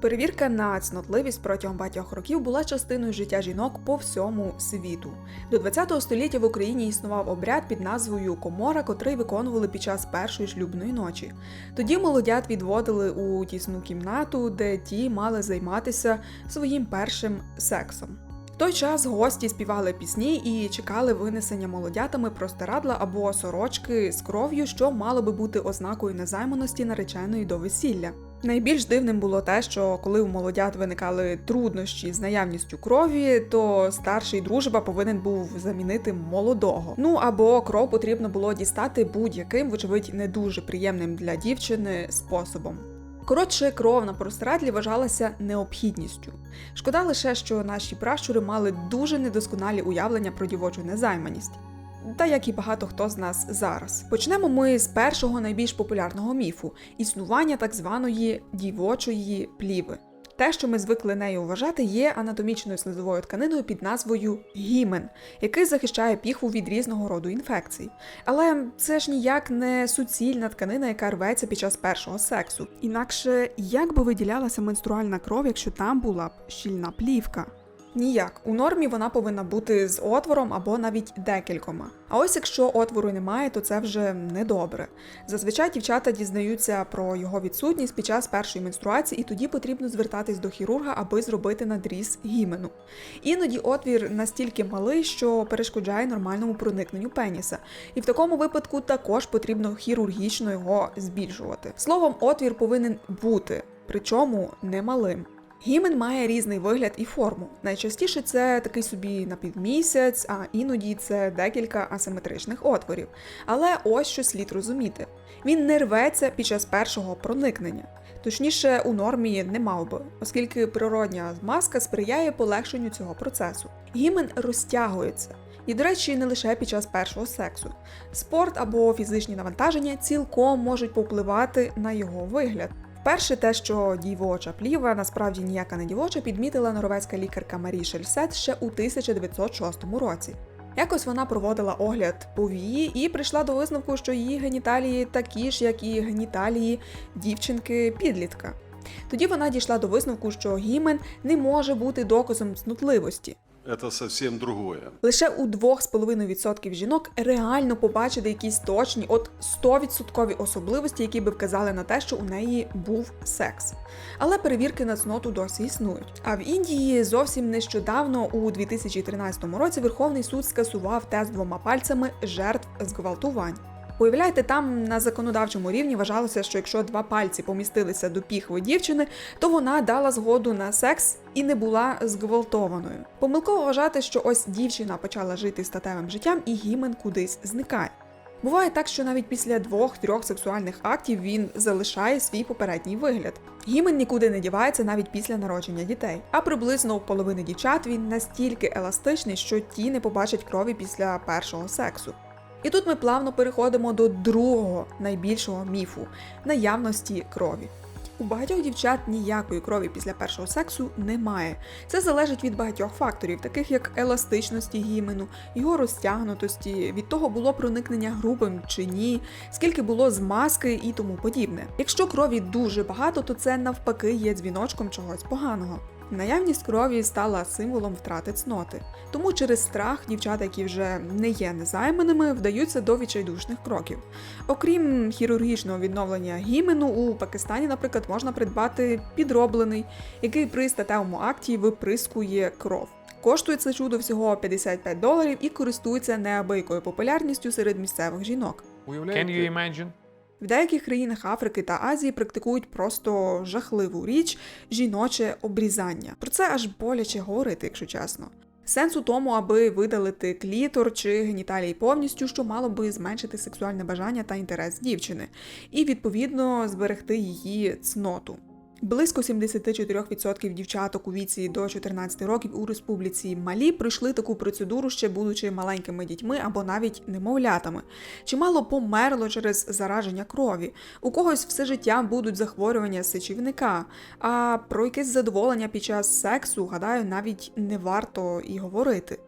Перевірка на цнотливість протягом багатьох років була частиною життя жінок по всьому світу. До ХХ століття в Україні існував обряд під назвою комора, котрий виконували під час першої шлюбної ночі. Тоді молодят відводили у тісну кімнату, де ті мали займатися своїм першим сексом. В той час гості співали пісні і чекали винесення молодятами простирадла або сорочки з кров'ю, що мало би бути ознакою незайманості нареченої до весілля. Найбільш дивним було те, що коли у молодят виникали труднощі з наявністю крові, то старший дружба повинен був замінити молодого. Ну або кров потрібно було дістати будь-яким, вочевидь, не дуже приємним для дівчини способом. Коротше, кров на простирадлі вважалася необхідністю. Шкода лише, що наші пращури мали дуже недосконалі уявлення про дівочу незайманість. Та як і багато хто з нас зараз. Почнемо ми з першого найбільш популярного міфу існування так званої дівочої пліви. Те, що ми звикли нею вважати, є анатомічною слизовою тканиною під назвою гімен, який захищає піхву від різного роду інфекцій. Але це ж ніяк не суцільна тканина, яка рветься під час першого сексу. Інакше як би виділялася менструальна кров, якщо там була б щільна плівка? Ніяк. У нормі вона повинна бути з отвором або навіть декількома. А ось якщо отвору немає, то це вже недобре. Зазвичай дівчата дізнаються про його відсутність під час першої менструації, і тоді потрібно звертатись до хірурга, аби зробити надріз гімену. Іноді отвір настільки малий, що перешкоджає нормальному проникненню пеніса. І в такому випадку також потрібно хірургічно його збільшувати. Словом, отвір повинен бути, причому немалим. Гімен має різний вигляд і форму. Найчастіше це такий собі напівмісяць, а іноді це декілька асиметричних отворів. Але ось що слід розуміти: він не рветься під час першого проникнення. Точніше, у нормі не мав би, оскільки природня змазка сприяє полегшенню цього процесу. Гімен розтягується. І, до речі, не лише під час першого сексу. Спорт або фізичні навантаження цілком можуть повпливати на його вигляд. Перше, те, що дівоча пліва насправді ніяка не дівоча, підмітила норвезька лікарка Марі Шельсет ще у 1906 році. Якось вона проводила огляд повії і прийшла до висновку, що її геніталії такі ж, як і геніталії дівчинки-підлітка. Тоді вона дійшла до висновку, що гімен не може бути доказом цнутливості. Это совсем другое. Лише у 2,5% жінок реально побачити якісь точні, от 100% особливості, які би вказали на те, що у неї був секс. Але перевірки на цноту досі існують. А в Індії зовсім нещодавно, у 2013 році, Верховний суд скасував тест двома пальцями жертв зґвалтувань. Уявляєте, там на законодавчому рівні вважалося, що якщо два пальці помістилися до піхви дівчини, то вона дала згоду на секс і не була зґвалтованою. Помилково вважати, що ось дівчина почала жити статевим життям і гімен кудись зникає. Буває так, що навіть після двох-трьох сексуальних актів він залишає свій попередній вигляд. Гімен нікуди не дівається навіть після народження дітей. А приблизно у половини дівчат він настільки еластичний, що ті не побачать крові після першого сексу. І тут ми плавно переходимо до другого найбільшого міфу наявності крові. У багатьох дівчат ніякої крові після першого сексу немає. Це залежить від багатьох факторів, таких як еластичності гімену, його розтягнутості, від того було проникнення грубим чи ні, скільки було змазки і тому подібне. Якщо крові дуже багато, то це навпаки є дзвіночком чогось поганого. Наявність крові стала символом втрати цноти. Тому через страх дівчата, які вже не є незайманими, вдаються до відчайдушних кроків. Окрім хірургічного відновлення гімену, у Пакистані, наприклад, можна придбати підроблений, який при статевому акті виприскує кров. Коштує це чудо всього 55 доларів і користується неабиякою популярністю серед місцевих жінок. Can you imagine? В деяких країнах Африки та Азії практикують просто жахливу річ жіноче обрізання. Про це аж боляче говорити, якщо чесно. Сенс у тому, аби видалити клітор чи геніталії повністю, що мало би зменшити сексуальне бажання та інтерес дівчини, і відповідно зберегти її цноту. Близько 74% дівчаток у віці до 14 років у республіці Малі пройшли таку процедуру, ще будучи маленькими дітьми або навіть немовлятами. Чимало померло через зараження крові. У когось все життя будуть захворювання сечівника. А про якесь задоволення під час сексу, гадаю, навіть не варто і говорити.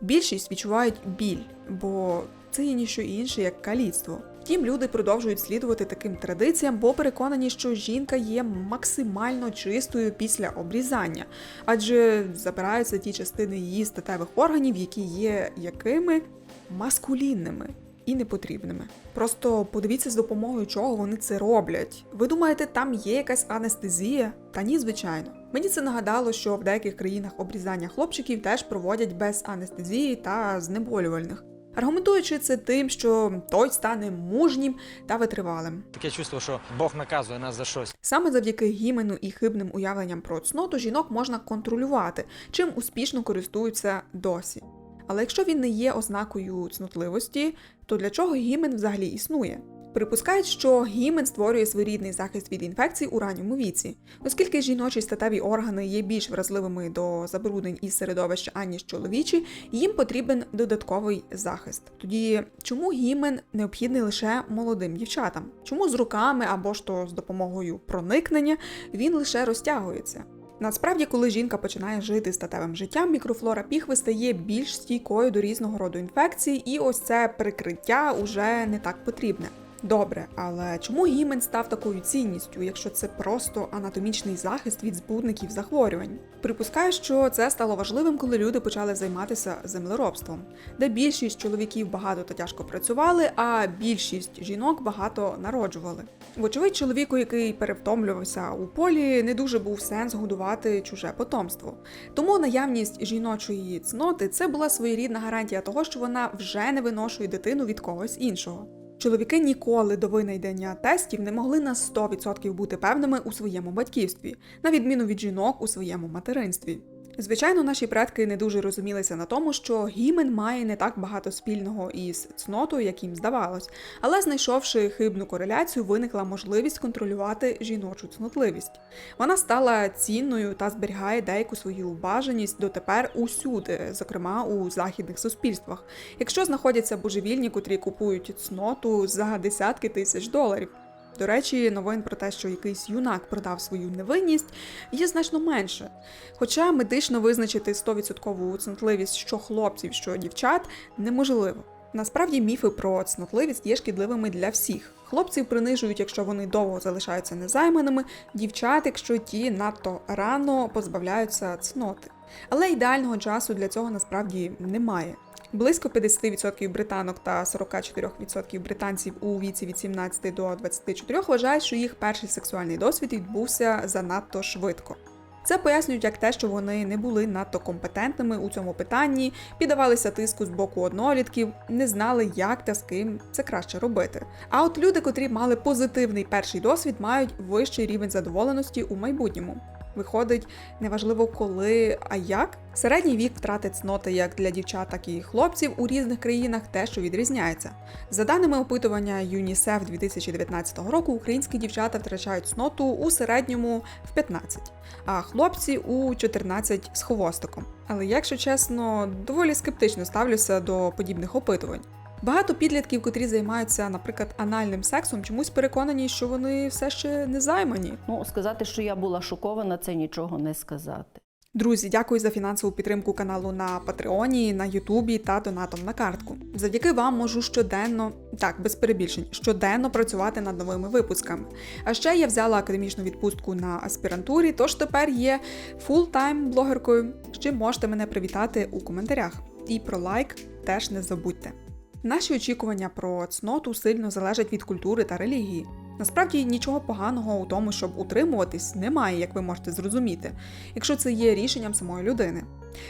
Більшість відчувають біль, бо це є ніщо інше, як каліцтво. Втім, люди продовжують слідувати таким традиціям, бо переконані, що жінка є максимально чистою після обрізання, адже забираються ті частини її статевих органів, які є якими маскулінними і непотрібними. Просто подивіться з допомогою чого вони це роблять. Ви думаєте, там є якась анестезія? Та ні, звичайно. Мені це нагадало, що в деяких країнах обрізання хлопчиків теж проводять без анестезії та знеболювальних. Аргументуючи це тим, що той стане мужнім та витривалим. Таке чувство, що Бог наказує нас за щось. Саме завдяки гімену і хибним уявленням про цноту жінок можна контролювати, чим успішно користуються досі. Але якщо він не є ознакою цнотливості, то для чого гімен взагалі існує? Припускають, що гімен створює своєрідний захист від інфекцій у ранньому віці, оскільки жіночі статеві органи є більш вразливими до забруднень із середовища, аніж чоловічі, їм потрібен додатковий захист. Тоді чому гімен необхідний лише молодим дівчатам? Чому з руками або ж то з допомогою проникнення він лише розтягується? Насправді, коли жінка починає жити статевим життям, мікрофлора піхви стає більш стійкою до різного роду інфекцій, і ось це прикриття уже не так потрібне. Добре, але чому гімен став такою цінністю, якщо це просто анатомічний захист від збудників захворювань? Припускаю, що це стало важливим, коли люди почали займатися землеробством, де більшість чоловіків багато та тяжко працювали, а більшість жінок багато народжували. Вочевидь, чоловіку, який перевтомлювався у полі, не дуже був сенс годувати чуже потомство. Тому наявність жіночої цноти це була своєрідна гарантія того, що вона вже не виношує дитину від когось іншого. Чоловіки ніколи до винайдення тестів не могли на 100% бути певними у своєму батьківстві, на відміну від жінок у своєму материнстві. Звичайно, наші предки не дуже розумілися на тому, що гімен має не так багато спільного із цнотою, як їм здавалось, але знайшовши хибну кореляцію, виникла можливість контролювати жіночу цнотливість. Вона стала цінною та зберігає деяку свою бажаність дотепер усюди, зокрема у західних суспільствах. Якщо знаходяться божевільні, котрі купують цноту за десятки тисяч доларів. До речі, новин про те, що якийсь юнак продав свою невинність, є значно менше. Хоча медично визначити 100% цнотливість що хлопців, що дівчат неможливо. Насправді міфи про цнотливість є шкідливими для всіх. Хлопців принижують, якщо вони довго залишаються незайманими, дівчат, якщо ті надто рано позбавляються цноти. Але ідеального часу для цього насправді немає. Близько 50% британок та 44% британців у віці від 17 до 24 вважають, що їх перший сексуальний досвід відбувся занадто швидко. Це пояснюють як те, що вони не були надто компетентними у цьому питанні, піддавалися тиску з боку однолітків, не знали, як та з ким це краще робити. А от люди, котрі мали позитивний перший досвід, мають вищий рівень задоволеності у майбутньому. Виходить, неважливо коли, а як. Середній вік втрати цноти як для дівчат, так і хлопців у різних країнах дещо відрізняється. За даними опитування ЮНІСЕФ 2019 року, українські дівчата втрачають цноту у середньому в 15, а хлопці у 14 з хвостиком. Але якщо чесно, доволі скептично ставлюся до подібних опитувань. Багато підлітків, котрі займаються, наприклад, анальним сексом, чомусь переконані, що вони все ще не займані. Ну, сказати, що я була шокована, це нічого не сказати. Друзі, дякую за фінансову підтримку каналу на Патреоні, на Ютубі та донатом на картку. Завдяки вам можу щоденно, так без перебільшень, щоденно працювати над новими випусками. А ще я взяла академічну відпустку на аспірантурі, тож тепер є фултайм блогеркою. з чим можете мене привітати у коментарях. І про лайк теж не забудьте. Наші очікування про цноту сильно залежать від культури та релігії. Насправді нічого поганого у тому, щоб утримуватись, немає, як ви можете зрозуміти, якщо це є рішенням самої людини.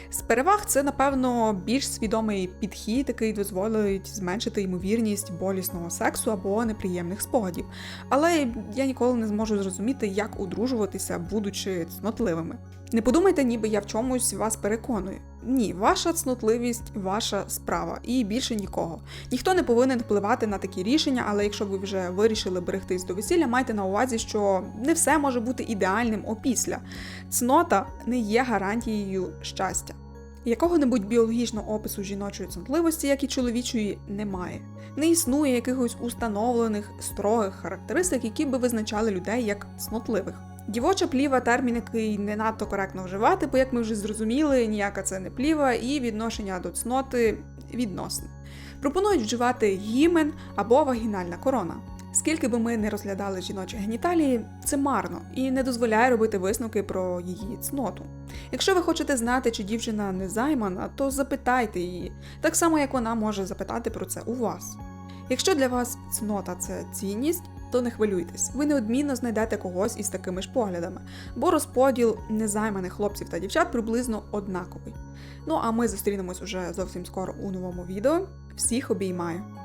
З переваг це, напевно, більш свідомий підхід, який дозволить зменшити ймовірність болісного сексу або неприємних спогадів. Але я ніколи не зможу зрозуміти, як одружуватися, будучи цнотливими. Не подумайте, ніби я в чомусь вас переконую. Ні, ваша цнотливість ваша справа і більше нікого. Ніхто не повинен впливати на такі рішення, але якщо ви вже вирішили берегтись до весілля, майте на увазі, що не все може бути ідеальним опісля. Цнота не є гарантією щастя. Якого-небудь біологічного опису жіночої цнотливості, як і чоловічої, немає. Не існує якихось установлених строгих характеристик, які би визначали людей як цнотливих. Дівоча пліва термін, який не надто коректно вживати, бо як ми вже зрозуміли, ніяка це не пліва, і відношення до цноти відносне. Пропонують вживати гімен або вагінальна корона. Скільки би ми не розглядали жіночі геніталії, це марно і не дозволяє робити висновки про її цноту. Якщо ви хочете знати, чи дівчина не займана, то запитайте її, так само як вона може запитати про це у вас. Якщо для вас цнота це цінність, то не хвилюйтесь, ви неодмінно знайдете когось із такими ж поглядами, бо розподіл незайманих хлопців та дівчат приблизно однаковий. Ну а ми зустрінемось уже зовсім скоро у новому відео. Всіх обіймаю!